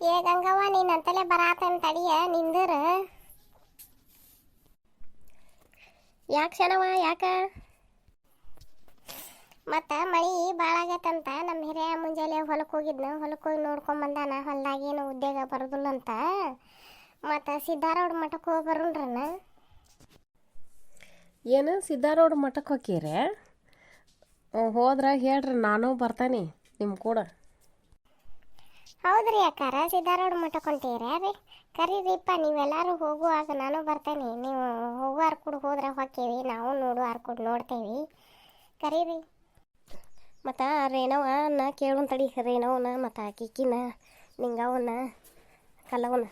ಏ ಗಂಗವ್ವ, ನೀನು ಅಂತಲೇ ಬರಾತನ್ ತಡಿಯ ನಿಂದರ. ಯಾಕೆ ಕ್ಷಣವ ಯಾಕ? ಮತ್ತೆ ಮಳಿ ಭಾಳ ನಮ್ಮ ಹಿರಿಯ ಮುಂಜಾನೆ ಹೊಲಕ್ಕೆ ಹೋಗಿದ್ನ ಹೊಲಕ್ಕೆ ಹೋಗಿ ನೋಡ್ಕೊಂಡ್ ಬಂದಾನ, ಹೊಲ್ದಾಗ ಏನು ಉದ್ಯೋಗ ಬರೋದಿಲ್ಲ ಅಂತ ಮತ್ತು ಸಿದ್ದಾರೋಡ್ ಮಠಕ್ಕೆ ಹೋಗಿ ಬರೋಣ್ರನ ಏನು ಸಿದ್ದಾರೋಡ್ ಮಠಕ್ಕೆ ಹೋಕೀರಿ ಹೋದ್ರೆ ಹೇಳ್ರಿ, ನಾನು ಬರ್ತಾನೆ ನಿಮ್ಮ ಕೂಡ. ಹೌದ್ರಿ ಅಕ್ಕಾರ ಸಿದ್ದಾರೋಡ್ ಮಠಕ್ಕೆ ಹೊಂಟೀರಾ ರೀ ಕರೀರಿಪ್ಪ ನೀವೆಲ್ಲರೂ ಹೋಗುವಾಗ ನಾನು ಬರ್ತೇನೆ. ನೀವು ಹೋಗುವಾರ ಕೂಡ ಹೋದ್ರೆ ಹೊಕ್ಕೇವಿ. ನಾವು ನೋಡುವಾರ ಕೂಡ ನೋಡ್ತೇವಿ. ಕರೀರಿ. ಮತ್ತು ರೇಣವನ್ನ ಕೇಳು ತಡಿ ರೇಣವನ ಮತ್ತು ಕಿಕ್ಕಿನ ನಿಂಗವನ ಕಲ್ಲವನ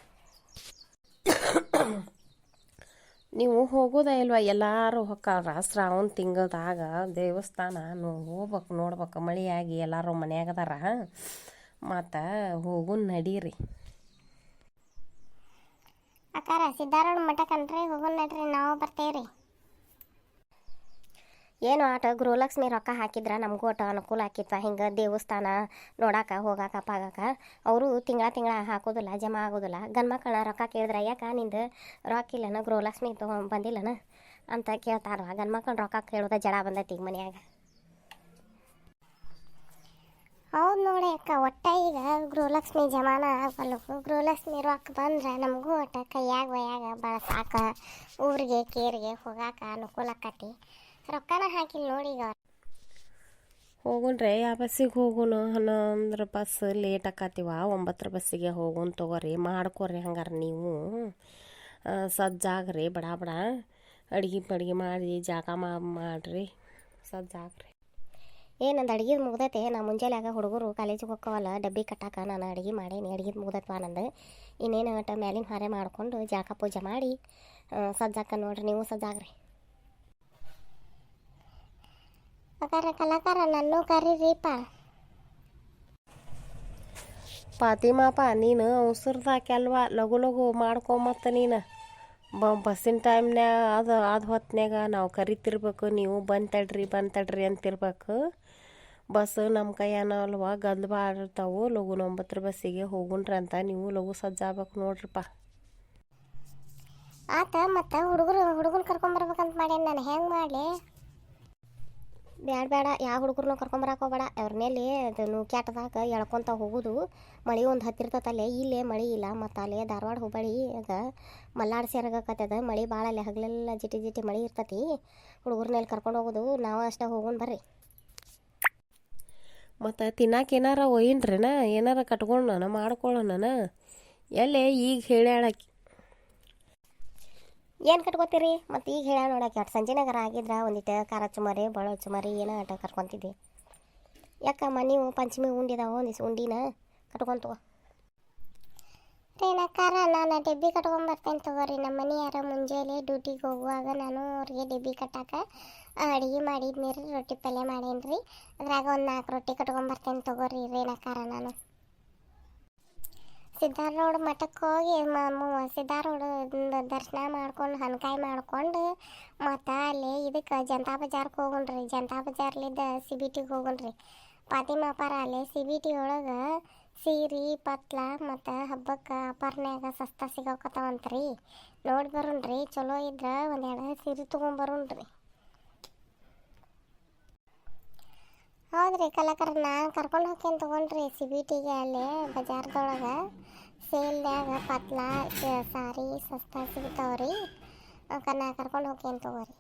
ನೀವು ಹೋಗೋದ ಇಲ್ವಾ? ಎಲ್ಲರೂ ಹೊಕ್ಕಾರ ಶ್ರಾವಣ ತಿಂಗಳದಾಗ ದೇವಸ್ಥಾನ ನೋ ಹೋಗ್ಬೇಕು ನೋಡ್ಬೇಕು ಮಳೆಯಾಗಿ ಎಲ್ಲರೂ ಮನ್ಯಾಗದಾರ. ಮತ್ತು ಹೋಗು ನಡೀರಿ. ಅಕ್ಕಾರ ಸಿದ್ದಾರೋಡ್ ಮಠಕ್ಕನ್ರಿ ಹೋಗು ನಡ್ರಿ ನಾವು ಬರ್ತೇವ್ರಿ. ಏನು ಆಟ? ಗೃಹಲಕ್ಷ್ಮಿ ರೊಕ್ಕ ಹಾಕಿದ್ರ ನಮಗೂ ಒಟ್ಟು ಅನುಕೂಲ ಆಕಿತ್ವ. ಹಿಂಗೆ ದೇವಸ್ಥಾನ ನೋಡಾಕ ಹೋಗಾಕ ಪಾಗಾಕ ಅವರು ತಿಂಗಳ ತಿಂಗಳ ಹಾಕೋದಿಲ್ಲ ಜಮಾ ಆಗೋದಿಲ್ಲ. ಗಂಡು ಮಕ್ಕಳನ್ನ ರೊಕ್ಕ ಕೇಳಿದ್ರೆ ಯಾಕೆ ನಿಂದು ರೊಕ್ಕ ಇಲ್ಲನ ಗೃಹಲಕ್ಷ್ಮಿ ತೊಗೊಂಡು ಬಂದಿಲ್ಲನ ಅಂತ ಕೇಳ್ತಾರ. ಗಂಡು ಮಕ್ಕಳು ರೊಕ್ಕ ಕೇಳೋದ ಜಡ ಬಂದೈತಿ ಈಗ ಮನ್ಯಾಗ. ಹೌದು ನೋಡಿ ಅಕ್ಕ, ಒಟ್ಟ ಈಗ ಗೃಹಲಕ್ಷ್ಮಿ ಜಮಾನ ಆಗಲ್ಕು ಗೃಹಲಕ್ಷ್ಮಿ ರೊಕ್ಕ ಬಂದ್ರೆ ನಮಗೂ ಒಟ್ಟ ಕೈಯಾಗ ಒಯ್ಯಾಗ ಭಾಳ ಸಾಕ ಊರಿಗೆ, ಕೇರಿಗೆ ಹೋಗಾಕ ಅನುಕೂಲ ಆಕತಿ. ರೊಕ್ಕನ ಹಾಕಿಲ್ಲ ನೋಡಿ ಈಗ ಹೋಗುಣ್ರಿ ಯಾವ ಬಸ್ಸಿಗೆ ಹೋಗುನು ಹನ್ನೊಂದರ ಬಸ್ ಲೇಟ್ ಆಕತಿವ ಒಂಬತ್ತರ ಬಸ್ಸಿಗೆ ಹೋಗುನ್ ತಗೋರಿ, ಮಾಡ್ಕೊರಿ ಹಂಗಾರೆ ನೀವು. ಸಜ್ಜಾಗ್ರಿ ಬಡ ಬಡ. ಅಡ್ಗೆ ಪಡ್ಗೆ ಮಾಡಿ, ಜಾಗ ಮಾಡಿರಿ. ಸಜ್ಜಾಗ್ರಿ ಏನಂದು ಅಡ್ಗೆ ಮುಗ್ದೈತೆ. ನಾ ಮುಂಜಾನೆಯಾಗ ಹುಡುಗರು ಕಾಲೇಜಿಗೆ ಹೋಗ್ಕವಲ್ಲ ಡಬ್ಬಿ ಕಟ್ಟಾಕ ನಾನು ಅಡ್ಗೆ ಮಾಡೀನಿ. ಅಡ್ಗೆ ಮುಗ್ದೈತವ ನಂದು? ಇನ್ನೇನು ಒಟ್ಟು ಮ್ಯಾಲಿನ ಹಾರೆ ಮಾಡ್ಕೊಂಡು ಜಾಕ ಪೂಜೆ ಮಾಡಿ ಸಜ್ಜಾಕ ನೋಡ್ರಿ ನೀವು ಸಜ್ಜಾಗ್ರಿ. ಅಕಾರ ಕಲಾಕಾರ ನನ್ನೂ ಕರೀರಿಪ್ಪ. ಪಾತಿಮಾಪ ನೀನು ಉಸಿರ್ದಾಕಲ್ವಾ ಲಘು ಲಘು ಮಾಡ್ಕೊಂಬತ್ತ ನೀನು. ಬ ಬಸ್ಸಿನ ಟೈಮ್ನ್ಯಾಗ ಅದು ಆದ ಹೊತ್ನ್ಯಾಗ ನಾವು ಕರಿತಿರ್ಬೇಕು. ನೀವು ಬಂದ್ ತಡ್ರಿ ಬಂದ್ ತಡ್ರಿ ಅಂತಿರ್ಬೇಕು. ಬಸ್ ನಮ್ಮ ಕೈಯಾನ ಅಲ್ವಾ ಭಾಳ ಇರ್ತಾವೆ ಲಘು ಒಂಬತ್ತರ ಬಸ್ಸಿಗೆ ಹೋಗುಣ್ರಿ ಅಂತ ನೀವು ಲಘು ಸಜ್ಜಾಗಬೇಕು ನೋಡ್ರಪ್ಪ ಆತ ಮತ್ತೆ ಹುಡುಗರು ಹುಡುಗನ ಕರ್ಕೊಂಬರ್ಬೇಕಂತ ಮಾಡ್ಯಾನ ನಾನು, ಹೆಂಗೆ ಮಾಡಲಿ? ಬೇಡ ಬೇಡ ಯಾವ ಹುಡುಗರನ್ನ ಕರ್ಕೊಂಬರಕ್ಕೆ ಹೋಗಬೇಡ ಅವ್ರನ್ನೆಲ್ಲಿ ಅದನ್ನು ಕೆಟ್ಟದಾಗ ಎಳ್ಕೊತ ಹೋಗೋದು. ಮಳೆ ಒಂದು ಹತ್ತಿರ್ತತಲ್ಲೇ ಇಲ್ಲೇ ಮಳೆ ಇಲ್ಲ, ಮತ್ತು ಅಲ್ಲೇ ಧಾರವಾಡ ಹುಬ್ಬಳ್ಳಿ ಆಗ ಮಲ್ನಾಡು ಸೇರಗತ್ತದ ಮಳೆ ಭಾಳ ಅಲ್ಲಿ ಹಗಲೆಲ್ಲ ಜಿಟಿ ಜಿಟಿ ಮಳೆ ಇರ್ತತಿ. ಹುಡುಗರ್ನೆಲ್ಲಿ ಕರ್ಕೊಂಡು ಹೋಗೋದು, ನಾವು ಅಷ್ಟೇ ಹೋಗೋಣ ಬರ್ರಿ. ಮತ್ತು ತಿನ್ನಾಕ ಏನಾರ ಒಯ್ಯನ್ರಿನ ಏನಾರ ಕಟ್ಕೊಳ್ಳೋಣ ಮಾಡ್ಕೊಳ್ಳೋಣ ಎಲ್ಲೇ ಈಗ ಹೇಳ್ಯಾಳಕಿ ಏನು ಕಟ್ಕೋತೀರಿ? ಮತ್ತು ಈಗ ಹೇಳ ನೋಡಕ್ಕೆ ಅಟ್ ಸಂಜೆನಾಗರ ಆಗಿದ್ರ ಒಂದಿಟ್ಟು ಖಾರ ಚುಮಾರಿ, ಬಳ ಚುಮಾರಿ, ಏನೋ ಆಟ ಕರ್ಕೊತಿದ್ದೆ? ಯಾಕಮ್ಮ, ನೀವು ಪಂಚಮಿ ಉಂಡಿದಾವ ಒಂದಿವ್ಸ ಉಂಡಿನ? ಕಟ್ಕೊಂತವ ರೇಣಕಾರ ನಾನು ಡೆಬ್ಬಿ ಕಟ್ಕೊಂಬರ್ತೇನೆ ತಗೋರಿ. ನಮ್ಮ ಮನೆಯಾರ ಮುಂಜಾನೆ ಡ್ಯೂಟಿಗೆ ಹೋಗುವಾಗ ನಾನು ಅವ್ರಿಗೆ ಡಬ್ಬಿ ಕಟ್ಟಾಕ ಅಡುಗೆ ಮಾಡಿದ್ನಿ ರೀ ರೊಟ್ಟಿ ಪಲ್ಯ ಮಾಡೇನಿ ರೀ ಅದ್ರಾಗ ಒಂದು ನಾಲ್ಕು ರೊಟ್ಟಿ ಕಟ್ಕೊಂಬರ್ತೇನೆ ತಗೋರಿ ರೇಣಕಾರ ನಾನು. ಸಿದ್ಧಾರೂಢ ಮಠಕ್ಕೆ ಹೋಗಿ ಸಿದ್ಧಾರೂಢ ದರ್ಶನ ಮಾಡ್ಕೊಂಡು ಹನ್ಕಾಯಿ ಮಾಡ್ಕೊಂಡು ಮತ್ತು ಅಲ್ಲಿ ಇದಕ್ಕೆ ಜನತಾ ಬಜಾರ್ಗೆ ಹೋಗೋಣ್ರಿ. ಜನತಾ ಬಜಾರ್ಲಿದ್ದ ಸಿ ಬಿ ಟಿಗೆ ಹೋಗೋಣ್ರಿ. ಪಾತಿಮಾಪಾರ ಅಲ್ಲಿ ಸಿ ಬಿ ಟಿ ಒಳಗೆ ಸೀರೆ, ಪತ್ಲ ಮತ್ತು ಹಬ್ಬಕ್ಕೆ ಅಪರ್ನ್ಯಾಗ ಸಸ್ತಾ ಸಿಗೋಕತ್ತಾವಂತ್ರಿ. ನೋಡಿ ಬರೋಣ್ರಿ, ಚಲೋ ಇದ್ರೆ ಒಂದೆರಡು ಸೀರೆ ತೊಗೊಂಬರೋಣ್ರಿ ಹೌದ್ರಿ ಕಲಾಕಾರ, ನಾನು ಕರ್ಕೊಂಡು ಹೋಗ್ತೀನಿ ತೊಗೊಂಡ್ರಿ ಸಿ ಬಿ ಟಿಗೆ ಅಲ್ಲಿ ಬಜಾರ್ದೊಳಗೆ. ಸೇಲ್ದಾಗ ಪತ್ಲ ಸಾರಿ, ಸಸ್ತಾ ಸಿಗ್ತಾವ್ರಿ. ನಾ ಕರ್ಕೊಂಡು ಹೋಗ್ತೀನಿ ತೊಗೋರಿ.